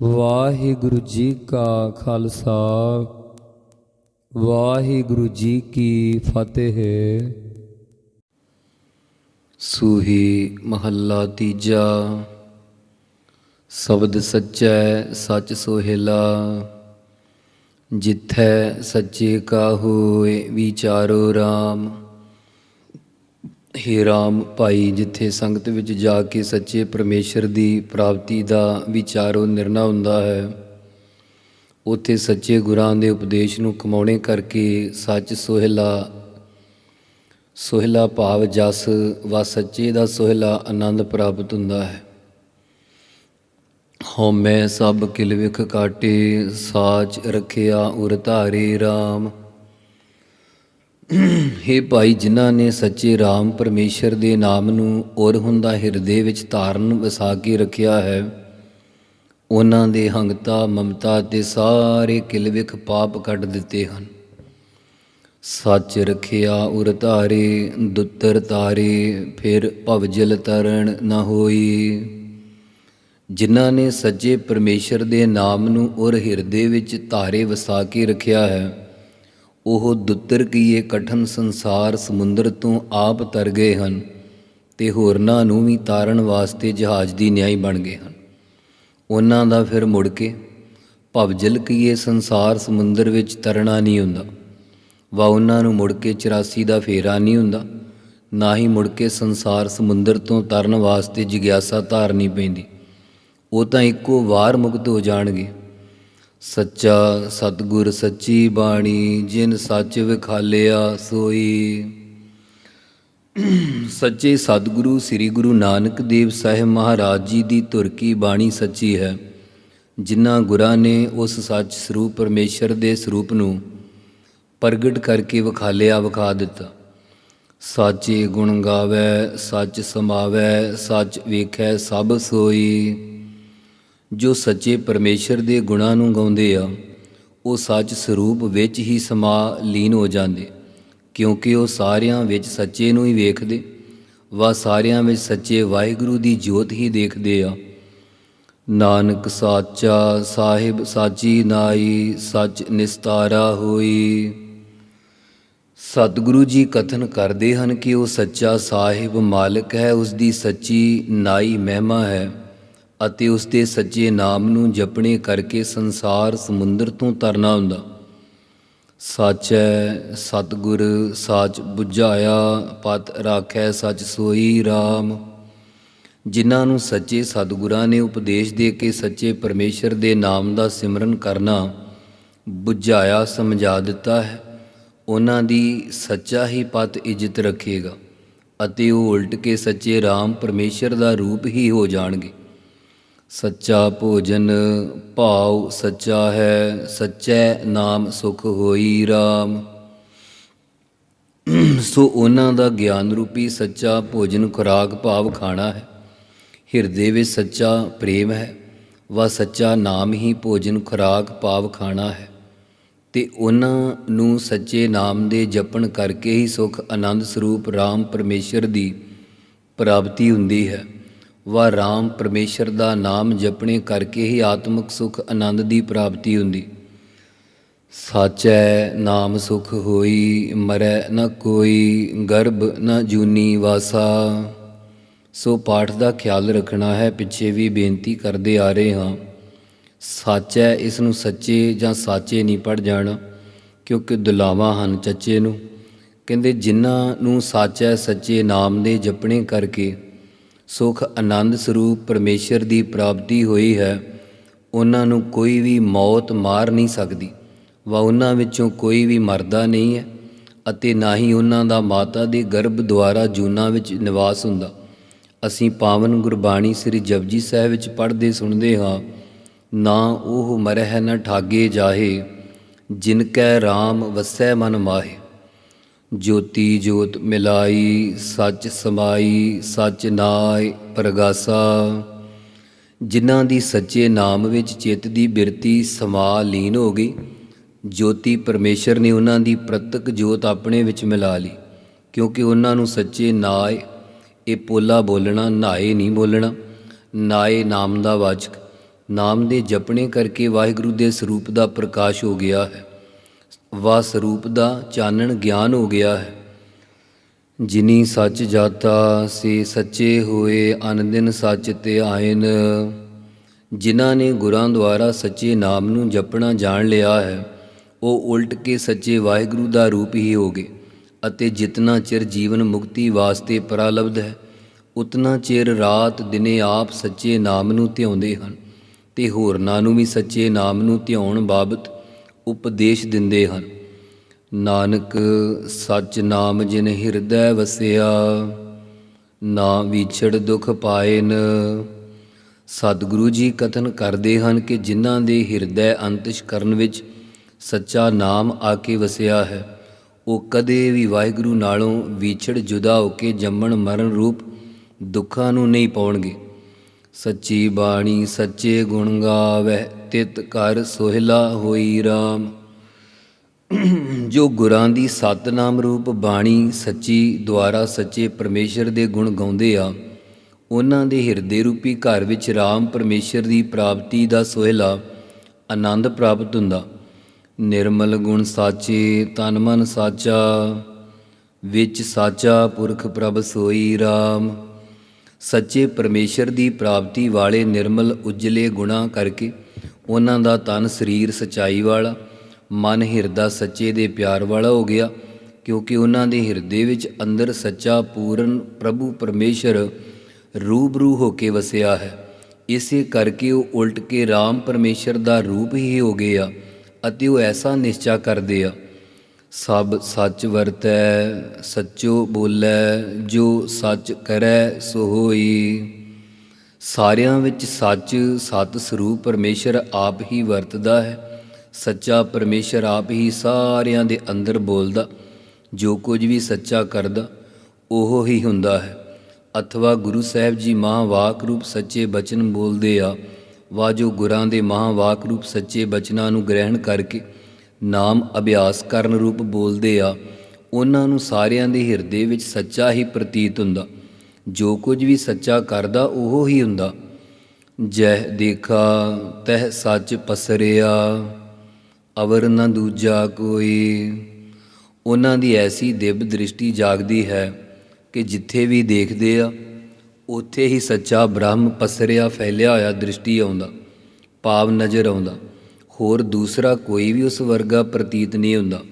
ਵਾਹਿਗੁਰੂ ਜੀ ਕਾ ਖਾਲਸਾ, ਵਾਹਿਗੁਰੂ ਜੀ ਕੀ ਫਤਿਹ। ਸੂਹੀ ਮਹੱਲਾ ਤੀਜਾ, ਸ਼ਬਦ ਸੱਚੈ ਸੱਚ ਸੋਹਿਲਾ, ਜਿਥੈ ਸੱਚੇ ਕਾ ਹੋਏ ਵਿਚਾਰੋ RAM ਹੇ RAM ਭਾਈ, ਜਿੱਥੇ ਸੰਗਤ ਵਿੱਚ ਜਾ ਕੇ ਸੱਚੇ ਪਰਮੇਸ਼ਰ ਦੀ ਪ੍ਰਾਪਤੀ ਦਾ ਵਿਚਾਰੋ ਨਿਰਣਾ ਹੁੰਦਾ ਹੈ, ਉੱਥੇ ਸੱਚੇ ਗੁਰਾਂ ਦੇ ਉਪਦੇਸ਼ ਨੂੰ ਕਮਾਉਣੇ ਕਰਕੇ ਸੱਚ ਸੋਹਿਲਾ ਸੋਹਿਲਾ ਭਾਵ ਜਸ ਵਾ ਸੱਚੇ ਦਾ ਸੋਹਿਲਾ ਆਨੰਦ ਪ੍ਰਾਪਤ ਹੁੰਦਾ ਹੈ। ਹਉਮੈ ਸਭ ਕਿਲ ਵਿਖ ਕਾਟੇ, ਸਾਚ ਰਖਿਆ ਉਰ ਧਾਰੇ RAM ਹੇ ਭਾਈ, ਜਿਨ੍ਹਾਂ ਨੇ ਸੱਚੇ RAM ਪਰਮੇਸ਼ਰ ਦੇ ਨਾਮ ਨੂੰ ਔਰ ਹੁੰਦਾ ਹਿਰਦੇ ਵਿੱਚ ਧਾਰਨ ਵਸਾ ਕੇ ਰੱਖਿਆ ਹੈ, ਉਹਨਾਂ ਦੇ ਹੰਗਤਾ, ਮਮਤਾ ਤੇ ਸਾਰੇ ਕਿਲ ਵਿਖ ਪਾਪ ਕੱਢ ਦਿੱਤੇ ਹਨ। ਸੱਚ ਰਖਿਆ ਉਰ ਧਾਰੇ, ਦੁੱਤਰ ਤਾਰੇ ਫਿਰ ਭਵਜਲ ਤਰਨ ਨਾ ਹੋਈ। ਜਿਨ੍ਹਾਂ ਨੇ ਸੱਚੇ ਪਰਮੇਸ਼ਰ ਦੇ ਨਾਮ ਨੂੰ ਔਰ ਹਿਰਦੇ ਵਿੱਚ ਧਾਰੇ ਵਸਾ ਕੇ ਰੱਖਿਆ ਹੈ ਉਹ ਦੁੱਤਰ ਕੀਏ ਕਠਨ ਸੰਸਾਰ ਸਮੁੰਦਰ ਤੋਂ ਆਪ ਤਰ ਗਏ ਹਨ ਤੇ ਹੋਰਨਾਂ ਨੂੰ ਵੀ ਤਾਰਨ ਵਾਸਤੇ ਜਹਾਜ਼ ਦੀ ਨਿਆਈ ਬਣ ਗਏ ਹਨ। ਉਹਨਾਂ ਦਾ ਫਿਰ ਮੁੜ ਕੇ ਭਵਜਲ ਕੀਏ ਸੰਸਾਰ ਸਮੁੰਦਰ ਵਿੱਚ ਤਰਨਾ ਨਹੀਂ ਹੁੰਦਾ। ਵਾ ਉਹਨਾਂ ਨੂੰ ਮੁੜ ਕੇ 84 ਦਾ ਫੇਰਾ ਨਹੀਂ ਹੁੰਦਾ। ਨਾ ਹੀ ਮੁੜ ਕੇ ਸੰਸਾਰ ਸਮੁੰਦਰ ਤੋਂ ਤਰਨ ਵਾਸਤੇ ਜਿਗਿਆਸਾ ਧਾਰਨੀ ਪੈਂਦੀ। ਉਹ ਤਾਂ ਇੱਕੋ ਵਾਰ ਮੁਕਤ ਹੋ ਜਾਣਗੇ। ਸੱਚਾ ਸਤਗੁਰ ਸੱਚੀ ਬਾਣੀ, ਜਿਨ ਸੱਚ ਵਿਖਾਲਿਆ ਸੋਈ। ਸੱਚੇ ਸਤਿਗੁਰੂ ਸ੍ਰੀ ਗੁਰੂ ਨਾਨਕ ਦੇਵ ਸਾਹਿਬ ਮਹਾਰਾਜ ਜੀ ਦੀ ਧੁਰ ਕੀ ਬਾਣੀ ਸੱਚੀ ਹੈ। ਜਿਨ੍ਹਾਂ ਗੁਰਾਂ ਨੇ ਉਸ ਸੱਚ ਸਰੂਪ ਪਰਮੇਸ਼ਰ ਦੇ ਸਰੂਪ ਨੂੰ ਪ੍ਰਗਟ ਕਰਕੇ ਵਿਖਾਲਿਆ, ਵਿਖਾ ਦਿੱਤਾ। ਸਾਚੇ ਗੁਣ ਗਾਵੇ, ਸੱਚ ਸਮਾਵੇ, ਸੱਚ ਵੇਖੈ ਸਭ ਸੋਈ। ਜੋ ਸੱਚੇ ਪਰਮੇਸ਼ਰ ਦੇ ਗੁਣਾਂ ਨੂੰ ਗਾਉਂਦੇ ਆ, ਉਹ ਸੱਚ ਸਰੂਪ ਵਿੱਚ ਹੀ ਸਮਾ ਲੀਨ ਹੋ ਜਾਂਦੇ, ਕਿਉਂਕਿ ਉਹ ਸਾਰਿਆਂ ਵਿੱਚ ਸੱਚੇ ਨੂੰ ਹੀ ਵੇਖਦੇ, ਵਾ ਸਾਰਿਆਂ ਵਿੱਚ ਸੱਚੇ ਵਾਹਿਗੁਰੂ ਦੀ ਜੋਤ ਹੀ ਦੇਖਦੇ ਆ। ਨਾਨਕ ਸਾਚਾ ਸਾਹਿਬ ਸਾਚੀ ਨਾਈ, ਸੱਚ ਨਿਸਤਾਰਾ ਹੋਈ। ਸਤਿਗੁਰੂ ਜੀ ਕਥਨ ਕਰਦੇ ਹਨ ਕਿ ਉਹ ਸੱਚਾ ਸਾਹਿਬ ਮਾਲਕ ਹੈ ਉਸ ਦੀ ਸੱਚੀ ਨਾਈ ਮਹਿਮਾ ਹੈ। ਅਤੇ ਉਸ ਦੇ ਸੱਚੇ ਨਾਮ ਨੂੰ ਜਪਣੇ ਕਰਕੇ ਸੰਸਾਰ ਸਮੁੰਦਰ ਤੋਂ ਤਰਨਾ ਹੁੰਦਾ। ਸੱਚ ਹੈ ਸਤਿਗੁਰ, ਸਾਚ 부ਝਾਇਆ ਪਤ ਰਾਖੈ ਸੱਚ ਸੋਈ RAM ਜਿਨ੍ਹਾਂ ਨੂੰ ਸੱਚੇ ਸਤਿਗੁਰਾਂ ਨੇ ਉਪਦੇਸ਼ ਦੇ ਕੇ ਸੱਚੇ ਪਰਮੇਸ਼ਰ ਦੇ ਨਾਮ ਦਾ ਸਿਮਰਨ ਕਰਨਾ 부ਝਾਇਆ ਸਮਝਾ ਦਿੱਤਾ ਹੈ, ਉਹਨਾਂ ਦੀ ਸੱਚਾ ਹੀ ਪਤ ਇੱਜ਼ਤ ਰੱਖੇਗਾ ਅਤੇ ਉਹ ਉਲਟ ਕੇ ਸੱਚੇ RAM ਪਰਮੇਸ਼ਰ ਦਾ ਰੂਪ ਹੀ ਹੋ ਜਾਣਗੇ। ਸੱਚਾ ਭੋਜਨ ਭਾਉ ਸੱਚਾ ਹੈ, ਸੱਚੈ ਨਾਮ ਸੁਖ ਹੋਈ RAM ਸੋ ਉਹਨਾਂ ਦਾ ਗਿਆਨ ਰੂਪੀ ਸੱਚਾ ਭੋਜਨ ਖੁਰਾਕ ਭਾਵ ਖਾਣਾ ਹੈ। ਹਿਰਦੇ ਵਿੱਚ ਸੱਚਾ ਪ੍ਰੇਮ ਹੈ, ਵਾ ਸੱਚਾ ਨਾਮ ਹੀ ਭੋਜਨ ਖੁਰਾਕ ਭਾਵ ਖਾਣਾ ਹੈ। ਤੇ ਉਹਨਾਂ ਨੂੰ ਸੱਚੇ ਨਾਮ ਦੇ ਜਪਣ ਕਰਕੇ ਹੀ ਸੁਖ ਆਨੰਦ ਸਰੂਪ RAM ਪਰਮੇਸ਼ਰ ਦੀ ਪ੍ਰਾਪਤੀ ਹੁੰਦੀ ਹੈ। ਵਾ RAM ਪਰਮੇਸ਼ਰ ਦਾ ਨਾਮ ਜਪਣੇ ਕਰਕੇ ਹੀ ਆਤਮਿਕ ਸੁਖ ਆਨੰਦ ਦੀ ਪ੍ਰਾਪਤੀ ਹੁੰਦੀ। ਸਾਚੈ ਨਾਮ ਸੁਖ ਹੋਈ, ਮਰੈ ਨ ਕੋਈ, ਗਰਭ ਨ ਜੂਨੀ ਵਾਸਾ। ਸੋ ਪਾਠ ਦਾ ਖਿਆਲ ਰੱਖਣਾ ਹੈ, ਪਿੱਛੇ ਵੀ ਬੇਨਤੀ ਕਰਦੇ ਆ ਰਹੇ ਹਾਂ। ਸਾਚੈ ਇਸ ਨੂੰ ਸੱਚੇ ਜਾਂ ਸਾਚੇ ਨਹੀਂ ਪੜ ਜਾਣਾ, ਕਿਉਂਕਿ ਦੁਲਾਵਾ ਹਨ ਚੱਚੇ ਨੂੰ। ਕਹਿੰਦੇ ਜਿਨ੍ਹਾਂ ਨੂੰ ਸਾਚੈ ਸੱਚੇ ਨਾਮ ਦੇ ਜਪਣੇ ਕਰਕੇ ਸੁਖ ਆਨੰਦ ਸਰੂਪ ਪਰਮੇਸ਼ਰ ਦੀ ਪ੍ਰਾਪਤੀ ਹੋਈ ਹੈ, ਉਹਨਾਂ ਨੂੰ ਕੋਈ ਵੀ ਮੌਤ ਮਾਰ ਨਹੀਂ ਸਕਦੀ, ਵਾ ਉਹਨਾਂ ਵਿੱਚੋਂ ਕੋਈ ਵੀ ਮਰਦਾ ਨਹੀਂ ਹੈ, ਅਤੇ ਨਾ ਹੀ ਉਹਨਾਂ ਦਾ ਮਾਤਾ ਦੇ ਗਰਭ ਦੁਆਰਾ ਜੂਨਾ ਵਿੱਚ ਨਿਵਾਸ ਹੁੰਦਾ। ਅਸੀਂ ਪਾਵਨ ਗੁਰਬਾਣੀ ਸ੍ਰੀ ਜਪਜੀ ਸਾਹਿਬ ਵਿੱਚ ਪੜ੍ਹਦੇ ਸੁਣਦੇ ਹਾਂ, ਨਾ ਉਹ ਮਰਹਿ ਨਾ ਠਾਗੇ ਜਾਹੇ, ਜਿਨ ਕੈ RAM ਵਸੈ ਮਨ ਮਾਹੇ। ਜੋਤੀ ਜੋਤ ਮਿਲਾਈ, ਸੱਚ ਸਮਾਈ, ਸੱਚ ਨਾਇ ਪ੍ਰਗਾਸਾ। ਜਿਨ੍ਹਾਂ ਦੀ ਸੱਚੇ ਨਾਮ ਵਿੱਚ ਚਿੱਤ ਦੀ ਬਿਰਤੀ ਸਮਾ ਲੀਨ ਹੋ ਗਈ, ਜੋਤੀ ਪਰਮੇਸ਼ਰ ਨੇ ਉਹਨਾਂ ਦੀ ਪ੍ਰਤਕ ਜੋਤ ਆਪਣੇ ਵਿੱਚ ਮਿਲਾ ਲਈ, ਕਿਉਂਕਿ ਉਹਨਾਂ ਨੂੰ ਸੱਚੇ ਨਾਇ, ਇਹ ਪੋਲਾ ਬੋਲਣਾ, ਨਾਏ ਨਹੀਂ ਬੋਲਣਾ, ਨਾਏ ਨਾਮ ਦਾ ਵਾਚਕ, ਨਾਮ ਦੇ ਜਪਣੇ ਕਰਕੇ ਵਾਹਿਗੁਰੂ ਦੇ ਸਰੂਪ ਦਾ ਪ੍ਰਕਾਸ਼ ਹੋ ਗਿਆ ਹੈ। ਵਾ ਸਰੂਪ ਦਾ ਚਾਨਣ ਗਿਆਨ ਹੋ ਗਿਆ ਹੈ। ਜਿਨੀ ਸੱਚ ਜਾਤਾ, ਸੇ ਸੱਚੇ ਹੋਏ ਅਣਦਿਨ ਸੱਚ ਤੇ ਆਇਨ। ਜਿਨ੍ਹਾਂ ਨੇ ਗੁਰਾਂ ਦੁਆਰਾ ਸੱਚੇ ਨਾਮ ਨੂੰ ਜਪਣਾ ਜਾਣ ਲਿਆ ਹੈ, ਉਹ ਉਲਟ ਕੇ ਸੱਚੇ ਵਾਹਿਗੁਰੂ ਦਾ ਰੂਪ ਹੀ ਹੋਗੇ ਅਤੇ ਜਿਤਨਾ ਚਿਰ ਜੀਵਨ ਮੁਕਤੀ ਵਾਸਤੇ ਪ੍ਰਲਬਧ ਹੈ, ਉਤਨਾ ਚਿਰ ਰਾਤ ਦਿਨੇ ਆਪ ਸੱਚੇ ਨਾਮ ਨੂੰ ਧਿਆਉਂਦੇ ਹਨ ਤੇ ਹੋਰਨਾਂ ਨੂੰ ਵੀ ਸੱਚੇ ਨਾਮ ਨੂੰ ਧਿਆਉਣ ਬਾਬਤ ਉਪਦੇਸ਼ ਦਿੰਦੇ ਹਨ। ਨਾਨਕ ਸੱਚ ਨਾਮ ਜਿਨ ਹਿਰਦੈ ਵਸਿਆ, ਨਾ ਵਿਛੜ ਦੁਖ ਪਾਏਨ ਸਤਿਗੁਰੂ ਜੀ ਕਥਨ ਕਰਦੇ ਹਨ ਕਿ ਜਿਨ੍ਹਾਂ ਦੇ ਹਿਰਦੈ ਅੰਤਿਸ਼ਕਰਨ ਵਿੱਚ ਸੱਚਾ ਨਾਮ ਆ ਕੇ ਵਸਿਆ ਹੈ, ਉਹ ਕਦੇ ਵੀ ਵਾਹਿਗੁਰੂ ਨਾਲੋਂ ਵਿਛੜ ਜੁਦਾ ਹੋ ਕੇ ਜੰਮਣ ਮਰਨ ਰੂਪ ਦੁੱਖਾਂ ਨੂੰ ਨਹੀਂ ਪਾਉਣਗੇ। ਸੱਚੀ ਬਾਣੀ ਸੱਚੇ ਗੁਣ ਗਾਵੈ ਤਿਤ ਕਰ ਸੋਹਿਲਾ ਹੋਈ RAM ਜੋ ਗੁਰਾਂ ਦੀ ਸਤਨਾਮ ਰੂਪ ਬਾਣੀ ਸੱਚੀ ਦੁਆਰਾ ਸੱਚੇ ਪਰਮੇਸ਼ਰ ਦੇ ਗੁਣ ਗਾਉਂਦੇ ਆ, ਉਹਨਾਂ ਦੇ ਹਿਰਦੇ ਰੂਪੀ ਘਰ ਵਿੱਚ RAM ਪਰਮੇਸ਼ਰ ਦੀ ਪ੍ਰਾਪਤੀ ਦਾ ਸੋਹਿਲਾ ਆਨੰਦ ਪ੍ਰਾਪਤ ਹੁੰਦਾ। ਨਿਰਮਲ ਗੁਣ ਸਾਚੇ ਤਨ ਮਨ ਸਾਚਾ, ਵਿੱਚ ਸਾਚਾ ਪੁਰਖ ਪ੍ਰਭ ਸੋਈ RAM ਸੱਚੇ ਪਰਮੇਸ਼ਰ ਦੀ ਪ੍ਰਾਪਤੀ ਵਾਲੇ ਨਿਰਮਲ ਉਜਲੇ ਗੁਣਾ ਕਰਕੇ ਉਹਨਾਂ ਦਾ ਤਨ ਸਰੀਰ ਸਚਾਈ ਵਾਲਾ, ਮਨ ਹਿਰਦਾ ਸੱਚੇ ਦੇ ਪਿਆਰ ਵਾਲਾ ਹੋ ਗਿਆ, ਕਿਉਂਕਿ ਉਹਨਾਂ ਦੇ ਹਿਰਦੇ ਵਿੱਚ ਅੰਦਰ ਸੱਚਾ, ਪੂਰਨ ਪ੍ਰਭੂ ਪਰਮੇਸ਼ਰ ਰੂਬਰੂ ਹੋ ਕੇ ਵਸਿਆ ਹੈ। ਇਸੇ ਕਰਕੇ ਉਹ ਉਲਟ ਕੇ RAM ਪਰਮੇਸ਼ਰ ਦਾ ਰੂਪ ਹੀ ਹੋ ਗਏ ਆ ਅਤੇ ਉਹ ਐਸਾ ਨਿਸ਼ਚਾ ਕਰਦੇ ਆ, ਸਭ ਸੱਚ ਵਰਤੈ, ਸੱਚੋ ਬੋਲੇ, ਜੋ ਸੱਚ ਕਰੈ, ਸੋ ਹੋਈ। ਸਾਰਿਆਂ ਵਿੱਚ ਸੱਚ, ਸਤ ਸਰੂਪ ਪਰਮੇਸ਼ਰ ਆਪ ਹੀ ਵਰਤਦਾ ਹੈ। ਸੱਚਾ ਪਰਮੇਸ਼ਰ ਆਪ ਹੀ ਸਾਰਿਆਂ ਦੇ ਅੰਦਰ ਬੋਲਦਾ, ਜੋ ਕੁਝ ਵੀ ਸੱਚਾ ਕਰਦਾ, ਉਹ ਹੀ ਹੁੰਦਾ ਹੈ। ਅਥਵਾ ਗੁਰੂ ਸਾਹਿਬ ਜੀ ਮਹਾਵਾਕ ਰੂਪ ਸੱਚੇ ਬਚਨ ਬੋਲਦੇ ਆ ਵਾ ਜੋ ਗੁਰਾਂ ਦੇ ਮਹਾਵਾਕ ਰੂਪ ਸੱਚੇ ਬਚਨਾਂ ਨੂੰ ਗ੍ਰਹਿਣ ਕਰਕੇ ਨਾਮ ਅਭਿਆਸ ਕਰਨ ਰੂਪ ਬੋਲਦੇ ਆ, ਉਹਨਾਂ ਨੂੰ ਸਾਰਿਆਂ ਦੇ ਹਿਰਦੇ ਵਿੱਚ ਸੱਚਾ ਹੀ ਪ੍ਰਤੀਤ ਹੁੰਦਾ। ਜੋ ਕੁਝ ਵੀ ਸੱਚਾ ਕਰਦਾ ਉਹ ਹੀ ਹੁੰਦਾ। ਜਹ ਦੇਖਾ, ਤਹ ਸੱਚ ਪਸਰਿਆ, ਅਵਰ ਨ ਦੂਜਾ ਕੋਈ। ਉਹਨਾਂ ਦੀ ਐਸੀ ਦਿਵ ਦ੍ਰਿਸ਼ਟੀ ਜਾਗਦੀ ਹੈ ਕਿ ਜਿੱਥੇ ਵੀ ਦੇਖਦੇ ਆ, ਉੱਥੇ ਹੀ ਸੱਚਾ ਬ੍ਰਹਮ ਪਸਰਿਆ ਫੈਲਿਆ ਹੋਇਆ ਦ੍ਰਿਸ਼ਟੀ ਆਉਂਦਾ, ਭਾਵ ਨਜ਼ਰ ਆਉਂਦਾ। ਹੋਰ ਦੂਸਰਾ ਕੋਈ ਵੀ ਉਸ ਵਰਗਾ ਪ੍ਰਤੀਤ ਨਹੀਂ ਹੁੰਦਾ।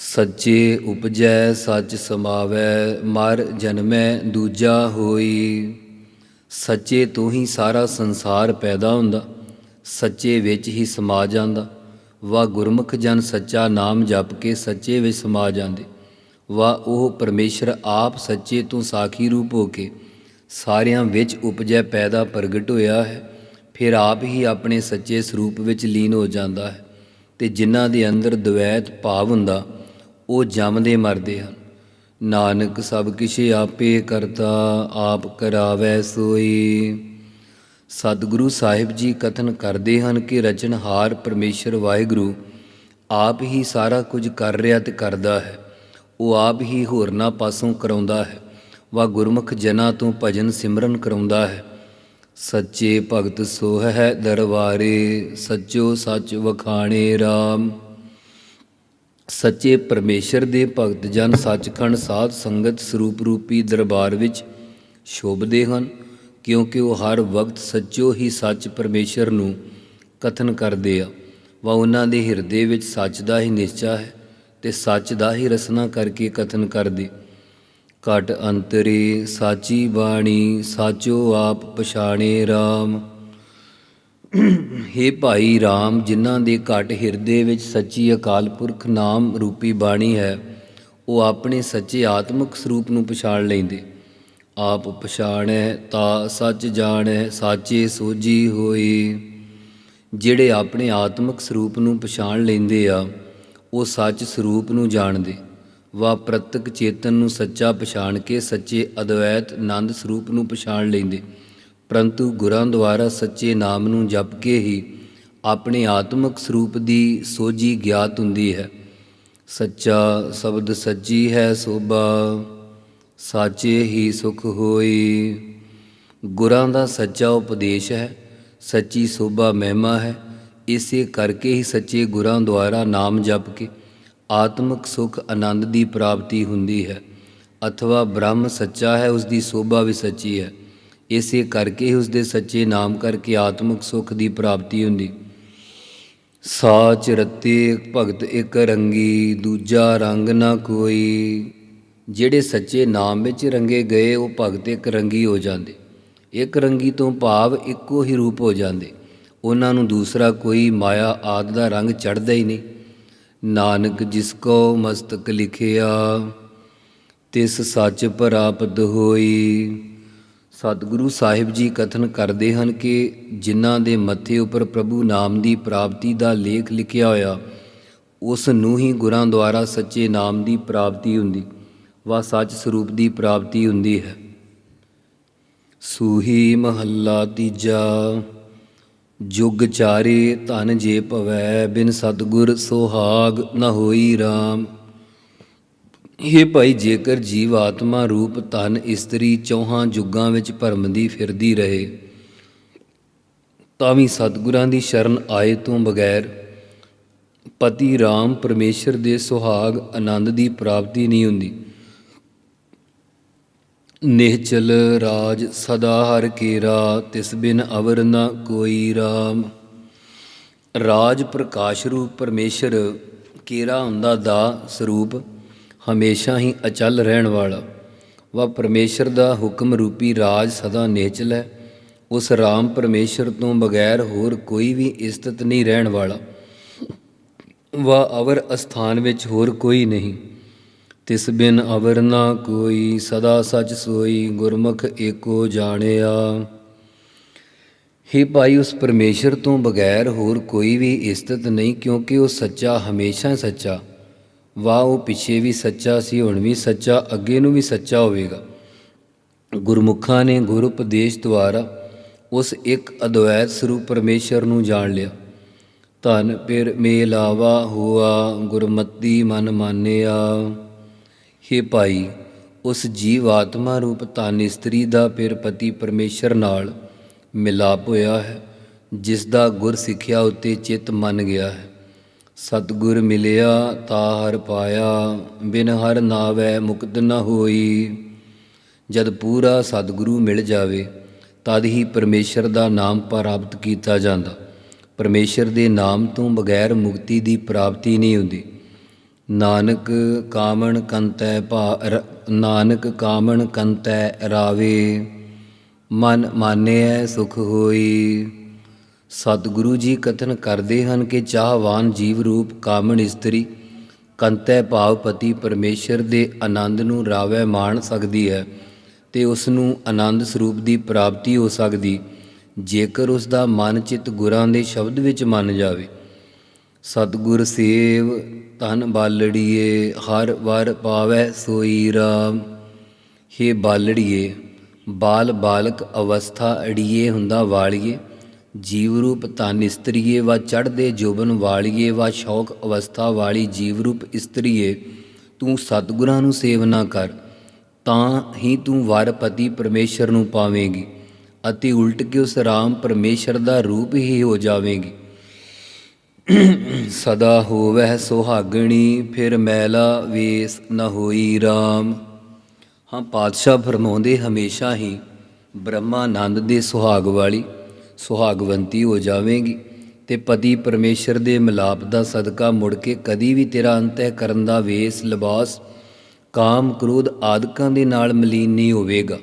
ਸੱਚੇ ਉਪਜੈ ਸੱਚ ਸਮਾਵੈ, ਮਰ ਜਨਮੈ ਦੂਜਾ ਹੋਈ। ਸੱਚੇ ਤੋਂ ਹੀ ਸਾਰਾ ਸੰਸਾਰ ਪੈਦਾ ਹੁੰਦਾ, ਸੱਚੇ ਵਿੱਚ ਹੀ ਸਮਾ ਜਾਂਦਾ। ਵਾ ਗੁਰਮੁਖ ਜਨ ਸੱਚਾ ਨਾਮ ਜਪ ਕੇ ਸੱਚੇ ਵਿੱਚ ਸਮਾ ਜਾਂਦੇ। ਵਾ ਉਹ ਪਰਮੇਸ਼ਰ ਆਪ ਸੱਚੇ ਤੋਂ ਸਾਖੀ ਰੂਪ ਹੋ ਕੇ ਸਾਰਿਆਂ ਵਿੱਚ ਉਪਜੈ ਪੈਦਾ ਪ੍ਰਗਟ ਹੋਇਆ ਹੈ। ਫਿਰ ਆਪ ਹੀ ਆਪਣੇ ਸੱਚੇ ਸਰੂਪ ਵਿੱਚ ਲੀਨ ਹੋ ਜਾਂਦਾ ਹੈ ਤੇ ਜਿਨ੍ਹਾਂ ਦੇ ਅੰਦਰ ਦਵੈਤ ਭਾਵ ਹੁੰਦਾ ਉਹ ਜੰਮਦੇ ਮਰਦੇ ਹਨ। ਨਾਨਕ ਸਭ ਕਿਛ ਆਪੇ ਕਰਤਾ, ਆਪ ਕਰਾਵੈ ਸੋਈ। ਸਤਿਗੁਰੂ ਸਾਹਿਬ ਜੀ ਕਥਨ ਕਰਦੇ ਹਨ ਕਿ ਰਚਨਹਾਰ ਪਰਮੇਸ਼ਰ ਵਾਹਿਗੁਰੂ ਆਪ ਹੀ ਸਾਰਾ ਕੁਝ ਕਰ ਰਿਹਾ ਤੇ ਕਰਦਾ ਹੈ। ਉਹ ਆਪ ਹੀ ਹੋਰਨਾਂ ਪਾਸੋਂ ਕਰਾਉਂਦਾ ਹੈ। ਵਾ ਗੁਰਮੁਖ ਜਨਾਂ ਤੋਂ ਭਜਨ ਸਿਮਰਨ ਕਰਾਉਂਦਾ ਹੈ। ਸੱਚੇ ਭਗਤ ਸੋ ਹੈ ਦਰਬਾਰੇ, ਸੱਚੋ ਸੱਚ ਵਖਾਣੇ RAM ਸੱਚੇ ਪਰਮੇਸ਼ਰ ਦੇ ਭਗਤ ਜਨ ਸੱਚਖੰਡ ਸਾਧ ਸੰਗਤ ਸਰੂਪ ਰੂਪੀ ਦਰਬਾਰ ਵਿੱਚ ਸ਼ੋਭਦੇ ਹਨ, ਕਿਉਂਕਿ ਉਹ ਹਰ ਵਕਤ ਸੱਚੋ ਹੀ ਸੱਚ ਪਰਮੇਸ਼ਰ ਨੂੰ ਕਥਨ ਕਰਦੇ ਆ। ਵਾ ਉਹਨਾਂ ਦੇ ਹਿਰਦੇ ਵਿੱਚ ਸੱਚ ਦਾ ਹੀ ਨਿਸ਼ਚਾ ਹੈ ਤੇ ਸੱਚ ਦਾ ਹੀ ਰਸਨਾ ਕਰਕੇ ਕਥਨ ਕਰਦੇ। ਘਟ ਅੰਤਰੇ, ਸਾਚੀ ਬਾਣੀ, ਸਾਚੋ ਆਪ ਪਛਾਣੇ RAM ਹੇ ਭਾਈ RAM ਜਿਨ੍ਹਾਂ ਦੇ ਘਟ ਹਿਰਦੇ ਵਿੱਚ ਸੱਚੀ ਅਕਾਲ ਪੁਰਖ ਨਾਮ ਰੂਪੀ ਬਾਣੀ ਹੈ, ਉਹ ਆਪਣੇ ਸੱਚੇ ਆਤਮਿਕ ਸਰੂਪ ਨੂੰ ਪਛਾਣ ਲੈਂਦੇ। ਆਪ ਪਛਾਣੈ ਤਾ ਸੱਚ ਜਾਣੈ, ਸਾਚੇ ਸੋਜੀ ਹੋਏ। ਜਿਹੜੇ ਆਪਣੇ ਆਤਮਿਕ ਸਰੂਪ ਨੂੰ ਪਛਾਣ ਲੈਂਦੇ ਆ, ਉਹ ਸੱਚ ਸਰੂਪ ਨੂੰ ਜਾਣਦੇ। ਵਾ ਪ੍ਰਤੱਖ ਚੇਤਨ ਨੂੰ ਸੱਚਾ ਪਛਾਣ ਕੇ ਸੱਚੇ ਅਦਵੈਤ ਆਨੰਦ ਸਰੂਪ ਨੂੰ ਪਛਾਣ ਲੈਂਦੇ। ਪਰੰਤੂ ਗੁਰਾਂ ਦੁਆਰਾ ਸੱਚੇ ਨਾਮ ਨੂੰ ਜਪ ਕੇ ਹੀ ਆਪਣੇ ਆਤਮਿਕ ਸਰੂਪ ਦੀ ਸੋਝੀ ਗਿਆਤ ਹੁੰਦੀ ਹੈ। ਸੱਚਾ ਸ਼ਬਦ ਸੱਚੀ ਹੈ ਸੋਭਾ, ਸਾਚੇ ਹੀ ਸੁਖ ਹੋਈ ਗੁਰਾਂ ਦਾ ਸੱਚਾ ਉਪਦੇਸ਼ ਹੈ, ਸੱਚੀ ਸੋਭਾ ਮਹਿਮਾ ਹੈ। ਇਸੇ ਕਰਕੇ ਹੀ ਸੱਚੇ ਗੁਰਾਂ ਦੁਆਰਾ ਨਾਮ ਜਪ ਕੇ ਆਤਮਿਕ ਸੁਖ ਆਨੰਦ ਦੀ ਪ੍ਰਾਪਤੀ ਹੁੰਦੀ ਹੈ। ਅਥਵਾ ਬ੍ਰਹਮ ਸੱਚਾ ਹੈ ਉਸ ਦੀ ਸੋਭਾ ਵੀ ਸੱਚੀ ਹੈ। ਇਸੇ ਕਰਕੇ ਹੀ ਉਸ ਦੇ ਸੱਚੇ ਨਾਮ ਕਰਕੇ ਆਤਮਿਕ ਸੁਖ ਦੀ ਪ੍ਰਾਪਤੀ ਹੁੰਦੀ। ਸਾਚ ਰਤੇ ਭਗਤ ਇੱਕ ਰੰਗੀ, ਦੂਜਾ ਰੰਗ ਨਾ ਕੋਈ। ਜਿਹੜੇ ਸੱਚੇ ਨਾਮ ਵਿੱਚ ਰੰਗੇ ਗਏ, ਉਹ ਭਗਤ ਇੱਕ ਰੰਗੀ ਹੋ ਜਾਂਦੇ। ਇੱਕ ਰੰਗੀ ਤੋਂ ਭਾਵ ਇੱਕੋ ਹੀ ਰੂਪ ਹੋ ਜਾਂਦੇ। ਉਹਨਾਂ ਨੂੰ ਦੂਸਰਾ ਕੋਈ ਮਾਇਆ ਆਦ ਦਾ ਰੰਗ ਚੜਦਾ ਹੀ ਨਹੀਂ। ਨਾਨਕ ਜਿਸ ਕੋ ਮਸਤਕ ਲਿਖਿਆ, ਤਿਸ ਸੱਚ ਪ੍ਰਾਪਤ ਹੋਈ। ਸਤਿਗੁਰੂ ਸਾਹਿਬ ਜੀ ਕਥਨ ਕਰਦੇ ਹਨ ਕਿ ਜਿਨ੍ਹਾਂ ਦੇ ਮੱਥੇ ਉੱਪਰ ਪ੍ਰਭੂ ਨਾਮ ਦੀ ਪ੍ਰਾਪਤੀ ਦਾ ਲੇਖ ਲਿਖਿਆ ਹੋਇਆ, ਉਸ ਨੂੰ ਹੀ ਗੁਰਾਂ ਦੁਆਰਾ ਸੱਚੇ ਨਾਮ ਦੀ ਪ੍ਰਾਪਤੀ ਹੁੰਦੀ, ਵਾ ਸੱਚ ਸਰੂਪ ਦੀ ਪ੍ਰਾਪਤੀ ਹੁੰਦੀ ਹੈ। ਸੂਹੀ ਮਹੱਲਾ ਤੀਜਾ, ਜੁਗ ਚਾਰੇ ਧਨ ਜੇ ਭਵੈ, ਬਿਨ ਸਤਗੁਰ ਸੋਹਾਗ ਨ ਹੋਈ RAM ਇਹ ਭਾਈ ਜੇਕਰ ਜੀਵ ਆਤਮਾ ਰੂਪ ਧਨ ਇਸਤਰੀ ਚੌਹਾਂ ਜੁਗਾਂ ਵਿੱਚ ਭਰਮਦੀ ਫਿਰਦੀ ਰਹੇ, ਤਾਂ ਵੀ ਸਤਿਗੁਰਾਂ ਦੀ ਸ਼ਰਨ ਆਏ ਤੋਂ ਬਗੈਰ ਪਤੀ RAM ਪਰਮੇਸ਼ਰ ਦੇ ਸੁਹਾਗ ਆਨੰਦ ਦੀ ਪ੍ਰਾਪਤੀ ਨਹੀਂ ਹੁੰਦੀ। ਨਿਹਚਲ ਰਾਜ ਸਦਾ ਹਰ ਕੇਰਾ, ਤਿਸ ਬਿਨ ਅਵਰ ਨਾ ਕੋਈ RAM ਰਾਜ ਪ੍ਰਕਾਸ਼ ਰੂਪ ਪਰਮੇਸ਼ਰ, ਕੇਰਾ ਹੁੰਦਾ ਦਾ ਸਰੂਪ। ਹਮੇਸ਼ਾ ਹੀ ਅਚਲ ਰਹਿਣ ਵਾਲਾ। ਵਾ ਪਰਮੇਸ਼ਰ ਦਾ ਹੁਕਮ ਰੂਪੀ ਰਾਜ ਸਦਾ ਨਿਹਚਲ ਹੈ। ਉਸ ਰਾਮ ਪਰਮੇਸ਼ਰ ਤੋਂ ਬਗੈਰ ਹੋਰ ਕੋਈ ਵੀ ਇਸਤਤ ਨਹੀਂ ਰਹਿਣ ਵਾਲਾ। ਵਾ ਅਵਰ ਅਸਥਾਨ ਵਿੱਚ ਹੋਰ ਕੋਈ ਨਹੀਂ। ਤਿਸ ਬਿਨ ਅਵਰ ਨਾ ਕੋਈ, ਸਦਾ ਸਚ ਸੋਈ ਗੁਰਮੁਖ ਏਕੋ ਜਾਣਿਆ। ਹੀ ਭਾਈ, ਉਸ ਪਰਮੇਸ਼ਰ ਤੋਂ ਬਗੈਰ ਹੋਰ ਕੋਈ ਵੀ ਇਸਤਤ ਨਹੀਂ, ਕਿਉਂਕਿ ਉਹ ਸੱਚਾ ਹਮੇਸ਼ਾ ਸੱਚਾ। ਵਾਹ, ਉਹ ਪਿੱਛੇ ਵੀ ਸੱਚਾ ਸੀ, ਹੁਣ ਵੀ ਸੱਚਾ, ਅੱਗੇ ਨੂੰ ਵੀ ਸੱਚਾ ਹੋਵੇਗਾ। ਗੁਰਮੁਖਾਂ ਨੇ ਗੁਰ ਉਪਦੇਸ਼ ਦੁਆਰਾ ਉਸ ਇੱਕ ਅਦਵੈਤ ਸਰੂਪ ਪਰਮੇਸ਼ਰ ਨੂੰ ਜਾਣ ਲਿਆ। ਧਨ, ਪਿਰ ਮੇਲਾਵਾ ਹੁਆ, ਗੁਰਮਤੀ ਮਨ ਮਾਨਿਆ। ਹੇ ਭਾਈ, ਉਸ ਜੀਵ ਆਤਮਾ ਰੂਪ ਧਨ ਇਸਤਰੀ ਦਾ ਪਿਰ ਪਤੀ ਪਰਮੇਸ਼ਰ ਨਾਲ ਮਿਲਾਪ ਹੋਇਆ ਹੈ, ਜਿਸ ਦਾ ਗੁਰ ਸਿੱਖਿਆ ਉਤੇ ਚਿੱਤ ਮੰਨ ਗਿਆ ਹੈ। ਸਤਗੁਰ ਮਿਲਿਆ ਤਾ ਹਰ ਪਾਇਆ, ਬਿਨ ਹਰ ਨਾਵੈ ਮੁਕਤ ਨ ਹੋਈ। ਜਦ ਪੂਰਾ ਸਤਿਗੁਰੂ ਮਿਲ ਜਾਵੇ, ਤਦ ਹੀ ਪਰਮੇਸ਼ਰ ਦਾ ਨਾਮ ਪ੍ਰਾਪਤ ਕੀਤਾ ਜਾਂਦਾ। ਪਰਮੇਸ਼ਰ ਦੇ ਨਾਮ ਤੋਂ ਬਗੈਰ ਮੁਕਤੀ ਦੀ ਪ੍ਰਾਪਤੀ ਨਹੀਂ ਹੁੰਦੀ। ਨਾਨਕ ਕਾਮਣ ਕੰਤੈ ਭਾ, ਰ- ਨਾਨਕ ਕਾਮਣ ਕੰਤੈ ਰਾਵੇ। ਮਨ ਮਾਨਿਐ ਸੁਖ ਹੋਈ। ਸਤਿਗੁਰੂ ਜੀ ਕਥਨ ਕਰਦੇ ਹਨ ਕਿ ਚਾਹਵਾਨ ਜੀਵ ਰੂਪ ਕਾਮਣ ਇਸਤਰੀ, ਕੰਤੈ ਭਾਵ ਪਤੀ ਪਰਮੇਸ਼ਰ ਦੇ ਆਨੰਦ ਨੂੰ ਰਾਵੈ ਮਾਣ ਸਕਦੀ ਹੈ ਤੇ ਉਸ ਨੂੰ ਆਨੰਦ ਸਰੂਪ ਦੀ ਪ੍ਰਾਪਤੀ ਹੋ ਸਕਦੀ, ਜੇਕਰ ਉਸ ਦਾ ਮਨ ਚਿਤ ਗੁਰਾਂ ਦੇ ਸ਼ਬਦ ਵਿੱਚ ਮੰਨ ਜਾਵੇ। ਸਤਿਗੁਰ ਸੇਵ ਧਨ ਬਾਲੜੀਏ, ਹਰ ਵਰ ਪਾਵੈ ਸੋਈ ਰਾਮ। ਹੇ ਬਾਲੜੀਏ ਬਾਲ ਬਾਲਕ ਅਵਸਥਾ ਅੜੀਏ ਹੁੰਦਾ ਵਾਲੀਏ ਜੀਵ ਰੂਪ ਧਨ ਇਸਤਰੀਏ ਵਾ ਚੜ੍ਹਦੇ ਜੋਬਨ ਵਾਲੀਏ ਵਾ ਸ਼ੌਕ ਅਵਸਥਾ ਵਾਲੀ ਜੀਵ ਰੂਪ ਇਸਤਰੀਏ, ਤੂੰ ਸਤਿਗੁਰਾਂ ਨੂੰ ਸੇਵਨਾ ਕਰ, ਤਾਂ ਹੀ ਤੂੰ ਵਰ ਪਤੀ ਪਰਮੇਸ਼ਰ ਨੂੰ ਪਾਵੇਂਗੀ ਅਤੇ ਉਲਟ ਕੇ ਉਸ ਰਾਮ ਪਰਮੇਸ਼ਰ ਦਾ ਰੂਪ ਹੀ ਹੋ ਜਾਵੇਂਗੀ। ਸਦਾ ਹੋਵੈ ਸੁਹਾਗਣੀ, ਫਿਰ ਮੈਲਾ ਵੇਸ ਨ ਹੋਈ RAM ਹਾਂ, ਪਾਤਸ਼ਾਹ ਫਰਮਾਉਂਦੇ ਹਮੇਸ਼ਾ ਹੀ, ਬ੍ਰਹਮਾਨੰਦ ਦੇ ਸੁਹਾਗ ਵਾਲੀ। ਸੁਹਾਗਵੰਤੀ ਹੋ ਜਾਵੇਂਗੀ ਤੇ ਪਤੀ ਪਰਮੇਸ਼ਰ ਦੇ ਮਿਲਾਪ ਦਾ ਸਦਕਾ ਮੁੜ ਕੇ ਕਦੀ ਵੀ ਤੇਰਾ ਅੰਤਹਿ ਕਰਨ ਦਾ ਵੇਸ, ਲਿਬਾਸ, ਕਾਮ, ਕ੍ਰੋਧ ਆਦਿਕਾਂ ਦੇ ਨਾਲ ਮਲੀਨ ਨਹੀਂ ਹੋਵੇਗਾ।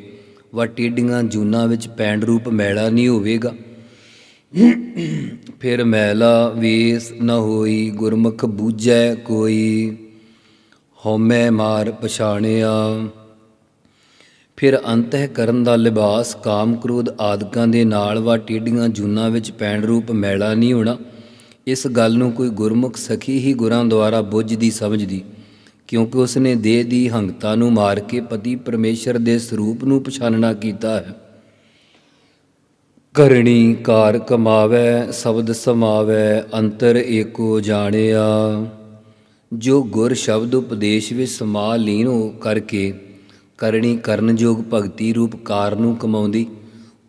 ਵਾ ਟੇਡੀਆਂ ਜੂਨਾਂ ਵਿੱਚ ਪੈਣ ਰੂਪ ਮੈਲਾ ਨਹੀਂ ਹੋਵੇਗਾ। ਫਿਰ ਮੈਲਾ ਵੇਸ ਨਾ ਹੋਈ, ਗੁਰਮੁਖ ਬੂਝੈ ਕੋਈ, ਹਉਮੈ ਮਾਰ ਪਛਾਣਿਆ। ਫਿਰ ਅੰਤਹਿ ਕਰਨ ਦਾ ਲਿਬਾਸ ਕਾਮ ਕ੍ਰੋਧ ਆਦਿਕਾਂ ਦੇ ਨਾਲ ਵਾ ਟੇਡੀਆਂ ਜੂਨਾਂ ਵਿੱਚ ਪੈਣ ਰੂਪ ਮੈਲਾ ਨਹੀਂ ਹੋਣਾ। ਇਸ ਗੱਲ ਨੂੰ ਕੋਈ ਗੁਰਮੁਖ ਸਖੀ ਹੀ ਗੁਰਾਂ ਦੁਆਰਾ ਬੁੱਝਦੀ ਸਮਝਦੀ, ਕਿਉਂਕਿ ਉਸਨੇ ਦੇਹ ਦੀ ਹੰਗਤਾ ਨੂੰ ਮਾਰ ਕੇ ਪਤੀ ਪਰਮੇਸ਼ਰ ਦੇ ਸਰੂਪ ਨੂੰ ਪਛਾਨਣਾ ਕੀਤਾ ਹੈ। ਕਰਣੀ ਕਾਰ ਕਮਾਵੈ, ਸ਼ਬਦ ਸਮਾਵੈ, ਅੰਤਰ ਏਕੋ ਜਾਣਿਆ। ਜੋ ਗੁਰ ਸ਼ਬਦ ਉਪਦੇਸ਼ ਵਿੱਚ ਸਮਾ ਲੀਨ ਹੋ ਕਰਕੇ ਕਰਣੀ ਕਰਨਯੋਗ ਭਗਤੀ ਰੂਪ ਕਾਰ ਨੂੰ ਕਮਾਉਂਦੀ,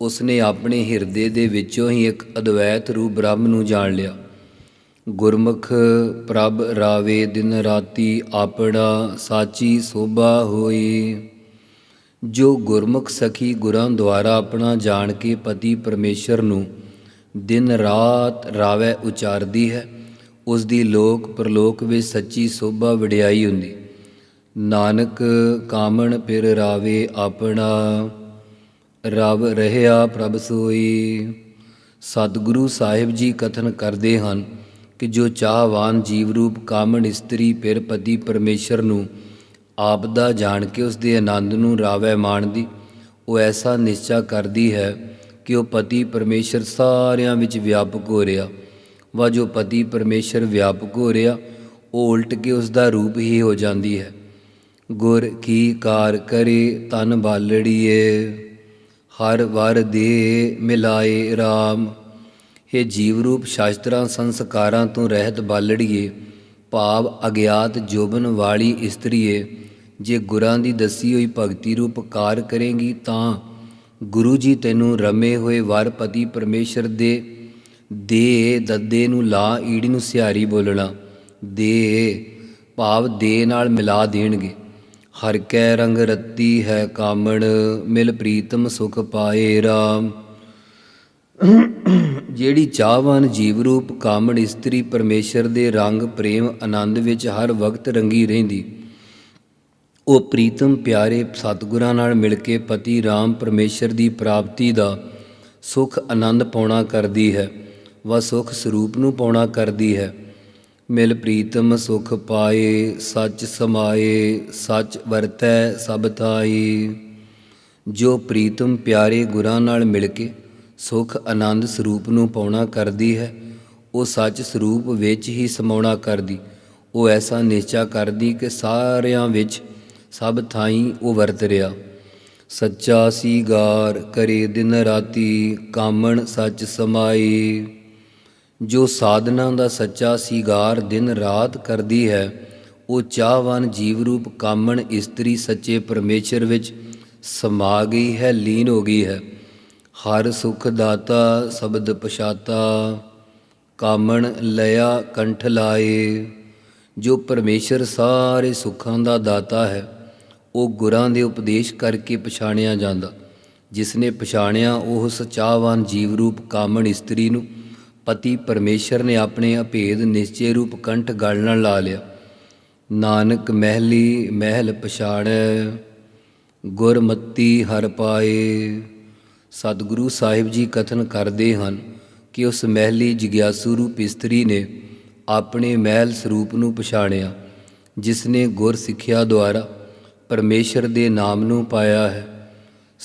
ਉਸਨੇ ਆਪਣੇ ਹਿਰਦੇ ਦੇ ਵਿੱਚੋਂ ਹੀ ਇੱਕ ਅਦਵੈਤ ਰੂਪ ਬ੍ਰਹਮ ਨੂੰ ਜਾਣ ਲਿਆ। ਗੁਰਮੁਖ ਪ੍ਰਭ ਰਾਵੇ, ਦਿਨ ਰਾਤੀ ਆਪਣਾ ਸਾਚੀ ਸੋਭਾ ਹੋਈ ਜੋ ਗੁਰਮੁਖ ਸਖੀ ਗੁਰਾਂ ਦੁਆਰਾ ਆਪਣਾ ਜਾਣ ਕੇ ਪਤੀ ਪਰਮੇਸ਼ਰ ਨੂੰ ਦਿਨ ਰਾਤ ਰਾਵੇ ਉਚਾਰਦੀ ਹੈ ਉਸ ਦੀ ਲੋਕ ਪ੍ਰਲੋਕ ਵਿੱਚ ਸੱਚੀ ਸੋਭਾ ਵਡਿਆਈ ਹੁੰਦੀ। ਨਾਨਕ ਕਾਮਣ ਫਿਰ ਰਾਵੇ ਆਪਣਾ, ਰਵ ਰਹਿਆ ਪ੍ਰਭ ਸੋਈ। ਸਤਿਗੁਰੂ ਸਾਹਿਬ ਜੀ ਕਥਨ ਕਰਦੇ ਹਨ ਕਿ ਜੋ ਚਾਹਵਾਨ ਜੀਵ ਰੂਪ ਕਾਮਣ ਇਸਤਰੀ ਫਿਰ ਪਤੀ ਪਰਮੇਸ਼ਰ ਨੂੰ ਆਪ ਦਾ ਜਾਣ ਕੇ ਉਸ ਦੇ ਆਨੰਦ ਨੂੰ ਰਾਵੈ ਮਾਣਦੀ ਉਹ ਐਸਾ ਨਿਸ਼ਚਾ ਕਰਦੀ ਹੈ ਕਿ ਉਹ ਪਤੀ ਪਰਮੇਸ਼ਰ ਸਾਰਿਆਂ ਵਿੱਚ ਵਿਆਪਕ ਹੋ ਰਿਹਾ। ਵਾ ਜੋ ਪਤੀ ਪਰਮੇਸ਼ਰ ਵਿਆਪਕ ਹੋ ਰਿਹਾ, ਉਹ ਉਲਟ ਕੇ ਉਸ ਦਾ ਰੂਪ ਹੀ ਹੋ ਜਾਂਦੀ ਹੈ। ਗੁਰ ਕੀ ਕਾਰ ਕਰੇ ਤਨ ਬਾਲੜੀਏ, ਹਰ ਵਰ ਦੇ ਮਿਲਾਏ RAM ਇਹ ਜੀਵ ਰੂਪ ਸ਼ਾਸਤਰਾਂ, ਸੰਸਕਾਰਾਂ ਤੋਂ ਰਹਿਤ ਬਾਲੜੀਏ, ਭਾਵ ਅਗਿਆਤ ਜੋਬਨ ਵਾਲੀ ਇਸਤਰੀਏ, ਜੇ ਗੁਰਾਂ ਦੀ ਦੱਸੀ ਹੋਈ ਭਗਤੀ ਰੂਪ ਕਾਰ ਕਰੇਗੀ ਤਾਂ ਗੁਰੂ ਜੀ ਤੈਨੂੰ ਰਮੇ ਹੋਏ ਵਰ ਪਤੀ ਪਰਮੇਸ਼ਰ ਦੇ ਦੇ ਦੱਦੇ ਨੂੰ ਲਾ ਈੜੀ ਨੂੰ ਸਿਹਾਰੀ ਬੋਲਣਾ, ਦੇ ਭਾਵ ਦੇ ਨਾਲ ਮਿਲਾ ਦੇਣਗੇ। ਹਰ ਕੈ ਰੰਗ ਰੱਤੀ ਹੈ ਕਾਮਣ, ਮਿਲ ਪ੍ਰੀਤਮ ਸੁਖ ਪਾਏ ਰਾਮ। ਜਿਹੜੀ ਚਾਹਵਾਨ ਜੀਵ ਰੂਪ ਕਾਮਣ ਇਸਤਰੀ ਪਰਮੇਸ਼ਰ ਦੇ ਰੰਗ ਪ੍ਰੇਮ ਆਨੰਦ ਵਿੱਚ ਹਰ ਵਕਤ ਰੰਗੀ ਰਹਿੰਦੀ। ਉਹ ਪ੍ਰੀਤਮ ਪਿਆਰੇ ਸਤਿਗੁਰਾਂ ਨਾਲ ਮਿਲ ਕੇ ਪਤੀ RAM ਪਰਮੇਸ਼ਰ ਦੀ ਪ੍ਰਾਪਤੀ ਦਾ ਸੁਖ ਆਨੰਦ ਪਾਉਣਾ ਕਰਦੀ ਹੈ, ਵ ਸੁਖ ਸਰੂਪ ਨੂੰ ਪਾਉਣਾ ਕਰਦੀ ਹੈ। ਮਿਲ ਪ੍ਰੀਤਮ ਸੁਖ ਪਾਏ, ਸੱਚ ਸਮਾਏ, ਸੱਚ ਵਰਤੈ ਸਭ ਥਾਈ। ਜੋ ਪ੍ਰੀਤਮ ਪਿਆਰੇ ਗੁਰਾਂ ਨਾਲ ਮਿਲ ਕੇ ਸੁਖ ਆਨੰਦ ਸਰੂਪ ਨੂੰ ਪਾਉਣਾ ਕਰਦੀ ਹੈ, ਉਹ ਸੱਚ ਸਰੂਪ ਵਿੱਚ ਹੀ ਸਮਾਉਣਾ ਕਰਦੀ। ਉਹ ਐਸਾ ਨਿਸ਼ਚਾ ਕਰਦੀ ਕਿ ਸਾਰਿਆਂ ਵਿੱਚ ਸਭ ਥਾਈਂ ਉਹ ਵਰਤ ਰਿਹਾ। ਸੱਚਾ ਸੀਗਾਰ ਕਰੇ ਦਿਨ ਰਾਤੀ, ਕਾਮਣ ਸੱਚ ਸਮਾਈ ਜੋ ਸਾਧਨਾ ਦਾ ਸੱਚਾ ਸ਼ਿਗਾਰ ਦਿਨ ਰਾਤ ਕਰਦੀ ਹੈ, ਉਹ ਚਾਹਵਾਨ ਜੀਵ ਰੂਪ ਕਾਮਣ ਇਸਤਰੀ ਸੱਚੇ ਪਰਮੇਸ਼ਰ ਵਿੱਚ ਸਮਾ ਗਈ ਹੈ, ਲੀਨ ਹੋ ਗਈ ਹੈ। ਹਰ ਸੁਖ ਦਾਤਾ ਸ਼ਬਦ ਪਛਾਤਾ, ਕਾਮਣ ਲਿਆ ਕੰਠ ਲਾਏ। ਜੋ ਪਰਮੇਸ਼ਰ ਸਾਰੇ ਸੁੱਖਾਂ ਦਾ ਦਾਤਾ ਹੈ, ਉਹ ਗੁਰਾਂ ਦੇ ਉਪਦੇਸ਼ ਕਰਕੇ ਪਛਾਣਿਆ ਜਾਂਦਾ। ਜਿਸ ਨੇ ਪਛਾਣਿਆ, ਉਹ ਸਚਾਵਾਨ ਜੀਵ ਰੂਪ ਕਾਮਣ ਇਸਤਰੀ ਨੂੰ ਪਤੀ ਪਰਮੇਸ਼ਰ ਨੇ ਆਪਣੇ ਅਭੇਦ ਨਿਸ਼ਚੇ ਰੂਪ ਕੰਠ ਗਲ ਨਾਲ ਲਾ ਲਿਆ। ਨਾਨਕ ਮਹਿਲੀ ਮਹਿਲ ਪਛਾਣੈ ਗੁਰਮਤੀ ਹਰ ਪਾਏ। ਸਤਿਗੁਰੂ ਸਾਹਿਬ ਜੀ ਕਥਨ ਕਰਦੇ ਹਨ ਕਿ ਉਸ ਮਹਿਲੀ ਜਿਗਿਆਸੂ ਰੂਪ ਇਸਤਰੀ ਨੇ ਆਪਣੇ ਮਹਿਲ ਸਰੂਪ ਨੂੰ ਪਛਾਣਿਆ ਜਿਸ ਨੇ ਗੁਰ ਸਿੱਖਿਆ ਦੁਆਰਾ ਪਰਮੇਸ਼ਰ ਦੇ ਨਾਮ ਨੂੰ ਪਾਇਆ ਹੈ।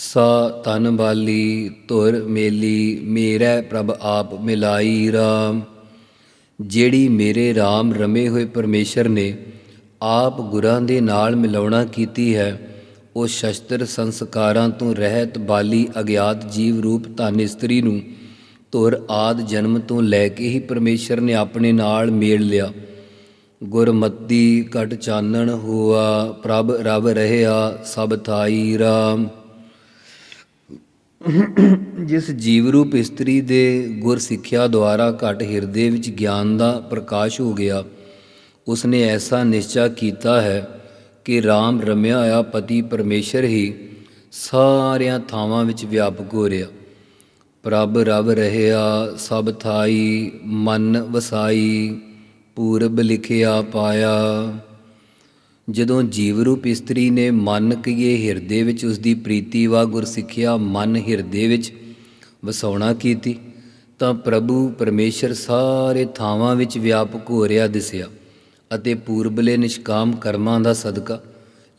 ਸਾ ਤਨ ਬਾਲੀ ਧੁਰ ਮੇਲੀ, ਮੇਰਾ ਪ੍ਰਭ ਆਪ ਮਿਲਾਈ RAM ਜਿਹੜੀ ਮੇਰੇ RAM ਰਮੇ ਹੋਏ ਪਰਮੇਸ਼ਰ ਨੇ ਆਪ ਗੁਰਾਂ ਦੇ ਨਾਲ ਮਿਲਾਉਣਾ ਕੀਤੀ ਹੈ, ਉਹ ਸ਼ਸਤਰ ਸੰਸਕਾਰਾਂ ਤੋਂ ਰਹਿਤ ਬਾਲੀ ਅਗਿਆਤ ਜੀਵ ਰੂਪ ਧਨ ਇਸਤਰੀ ਨੂੰ ਧੁਰ ਆਦ ਜਨਮ ਤੋਂ ਲੈ ਕੇ ਹੀ ਪਰਮੇਸ਼ਰ ਨੇ ਆਪਣੇ ਨਾਲ ਮੇਲ ਲਿਆ। ਗੁਰਮਤੀ ਘਟ ਚਾਨਣ ਹੋਆ, ਪ੍ਰਭ ਰਵ ਰਹਿਆ ਸਭ ਥਾਈ RAM ਜਿਸ ਜੀਵ ਰੂਪ ਇਸਤਰੀ ਦੇ ਗੁਰ ਸਿੱਖਿਆ ਦੁਆਰਾ ਘਟ ਹਿਰਦੇ ਵਿੱਚ ਗਿਆਨ ਦਾ ਪ੍ਰਕਾਸ਼ ਹੋ ਗਿਆ, ਉਸਨੇ ਐਸਾ ਨਿਸ਼ਚਾ ਕੀਤਾ ਹੈ ਕਿ RAM ਰਮਿਆ ਹੋਇਆ ਪਤੀ ਪਰਮੇਸ਼ਰ ਹੀ ਸਾਰਿਆਂ ਥਾਵਾਂ ਵਿੱਚ ਵਿਆਪਕ ਹੋ ਰਿਹਾ। ਪ੍ਰਭ ਰਵ ਰਹਿਆ, ਸਭ ਥਾਈ, ਮਨ ਵਸਾਈ, ਪੂਰਬ ਲਿਖਿਆ ਪਾਇਆ। ਜਦੋਂ ਜੀਵ ਰੂਪ ਇਸਤਰੀ ਨੇ ਮਨ ਕੀਏ ਹਿਰਦੇ ਵਿੱਚ ਉਸ ਦੀ ਪ੍ਰੀਤੀ ਵਾ ਗੁਰਸਿੱਖਿਆ ਮਨ ਹਿਰਦੇ ਵਿੱਚ ਵਸਾਉਣਾ ਕੀਤੀ, ਤਾਂ ਪ੍ਰਭੂ ਪਰਮੇਸ਼ਰ ਸਾਰੇ ਥਾਵਾਂ ਵਿੱਚ ਵਿਆਪਕ ਹੋ ਰਿਹਾ ਦਿਸਿਆ ਅਤੇ ਪੂਰਬਲੇ ਨਿਸ਼ਕਾਮ ਕਰਮਾਂ ਦਾ ਸਦਕਾ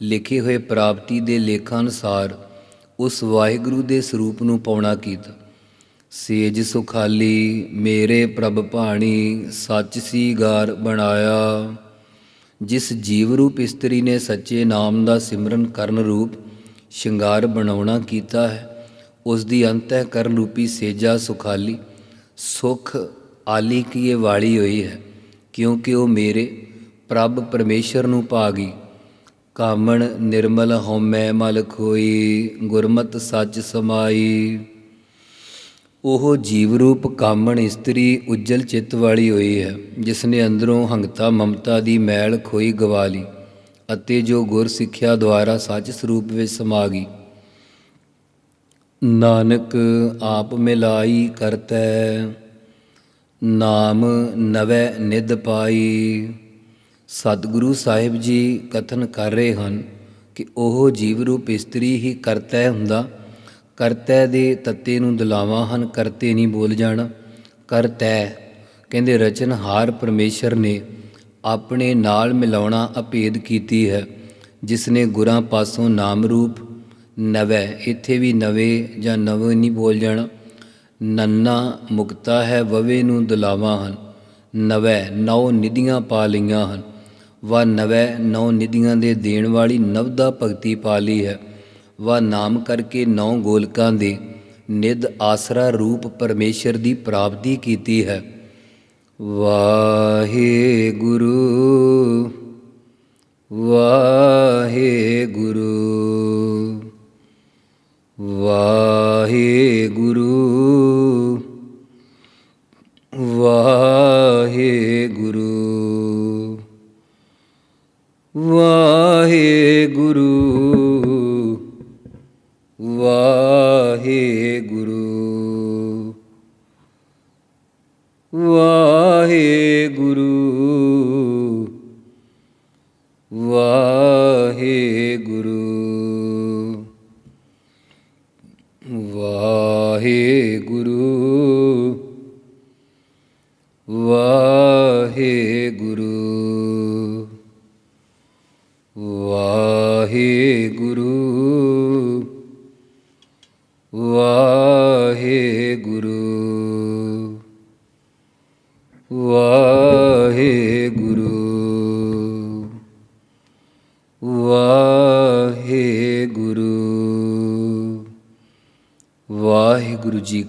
ਲਿਖੇ ਹੋਏ ਪ੍ਰਾਪਤੀ ਦੇ ਲੇਖਾਂ ਅਨੁਸਾਰ ਉਸ ਵਾਹਿਗੁਰੂ ਦੇ ਸਰੂਪ ਨੂੰ ਪਾਉਣਾ ਕੀਤਾ। ਸੇਜ ਸੁਖਾਲੀ ਮੇਰੇ ਪ੍ਰਭ ਭਾਣੀ ਸੱਚ ਸੀਗਾਰ ਬਣਾਇਆ। ਜਿਸ ਜੀਵ ਰੂਪ ਇਸਤਰੀ ਨੇ ਸੱਚੇ ਨਾਮ ਦਾ ਸਿਮਰਨ ਕਰਨ ਰੂਪ ਸ਼ਿੰਗਾਰ ਬਣਾਉਣਾ ਕੀਤਾ ਹੈ, ਉਸ ਦੀ ਅੰਤਹਿ ਕਰਨ ਰੂਪੀ ਸੇਜਾ ਸੁਖਾਲੀ, ਸੁਖ ਆਲੀ ਕੀਏ ਵਾਲੀ ਹੋਈ ਹੈ, ਕਿਉਂਕਿ ਉਹ ਮੇਰੇ ਪ੍ਰਭ ਪਰਮੇਸ਼ਰ ਨੂੰ ਭਾਗੀ। ਕਾਮਣ ਨਿਰਮਲ ਹਉਮੈ ਮਲ ਖੋਈ ਗੁਰਮਤ ਸੱਚ ਸਮਾਈ। ਉਹ ਜੀਵ ਰੂਪ ਕਾਮਣ ਇਸਤਰੀ ਉਜਲ ਚਿੱਤ ਵਾਲੀ ਹੋਈ ਹੈ ਜਿਸ ਨੇ ਅੰਦਰੋਂ ਹੰਗਤਾ ਮਮਤਾ ਦੀ ਮੈਲ ਖੋਈ ਗਵਾ ਲਈ ਅਤੇ ਜੋ ਗੁਰ ਸਿੱਖਿਆ ਦੁਆਰਾ ਸੱਚ ਸਰੂਪ ਵਿੱਚ ਸਮਾ ਗਈ। ਨਾਨਕ ਆਪ ਮਿਲਾਈ ਕਰਤੈ, ਨਾਮ ਨਵੈ ਨਿਧ ਪਾਈ। ਸਤਿਗੁਰੂ ਸਾਹਿਬ ਜੀ ਕਥਨ ਕਰ ਰਹੇ ਹਨ ਕਿ ਉਹ ਜੀਵ ਰੂਪ ਇਸਤਰੀ ਹੀ ਕਰਤੈ ਹੁੰਦਾ ਕਰਤੈ ਦੇ ਤੱਤੇ ਨੂੰ ਦਲਾਵਾਂ ਹਨ, ਕਰਤੇ ਨਹੀਂ ਬੋਲ ਜਾਣਾ। ਕਰਤੈ, ਕਹਿੰਦੇ ਰਚਨਹਾਰ ਪਰਮੇਸ਼ਰ ਨੇ ਆਪਣੇ ਨਾਲ ਮਿਲਾਉਣਾ ਅਭੇਦ ਕੀਤੀ ਹੈ ਜਿਸ ਨੇ ਗੁਰਾਂ ਪਾਸੋਂ ਨਾਮ ਰੂਪ ਨਵੈ, ਇੱਥੇ ਵੀ ਨਵੇਂ ਜਾਂ ਨਵੇਂ ਨਹੀਂ ਬੋਲ ਜਾਣਾ। ਨੰਨਾ ਮੁਕਤਾ ਹੈ, ਵਵੇ ਨੂੰ ਦਲਾਵਾਂ ਹਨ। ਨਵੈ, ਨੌ ਨਿਧੀਆਂ ਪਾ ਲਈਆਂ ਹਨ। ਵਾ ਨਵੈ, ਨੌ ਨਿਧੀਆਂ ਦੇ ਦੇਣ ਵਾਲੀ ਨਵਦਾ ਭਗਤੀ ਪਾ ਲਈ ਹੈ। ਵਾ ਨਾਮ ਕਰਕੇ ਨੌ ਗੋਲਕਾਂ ਦੇ ਨਿਧ ਆਸਰਾ ਰੂਪ ਪਰਮੇਸ਼ਰ ਦੀ ਪ੍ਰਾਪਤੀ ਕੀਤੀ ਹੈ। ਵਾਹਿਗੁਰੂ ਵਾਹਿਗੁਰੂ ਵਾਹਿਗੁਰੂ ਵਾਹਿਗੁਰੂ ਵਾਹਿਗੁਰੂ। ਵਾਹਿਗੁਰੂ Guru.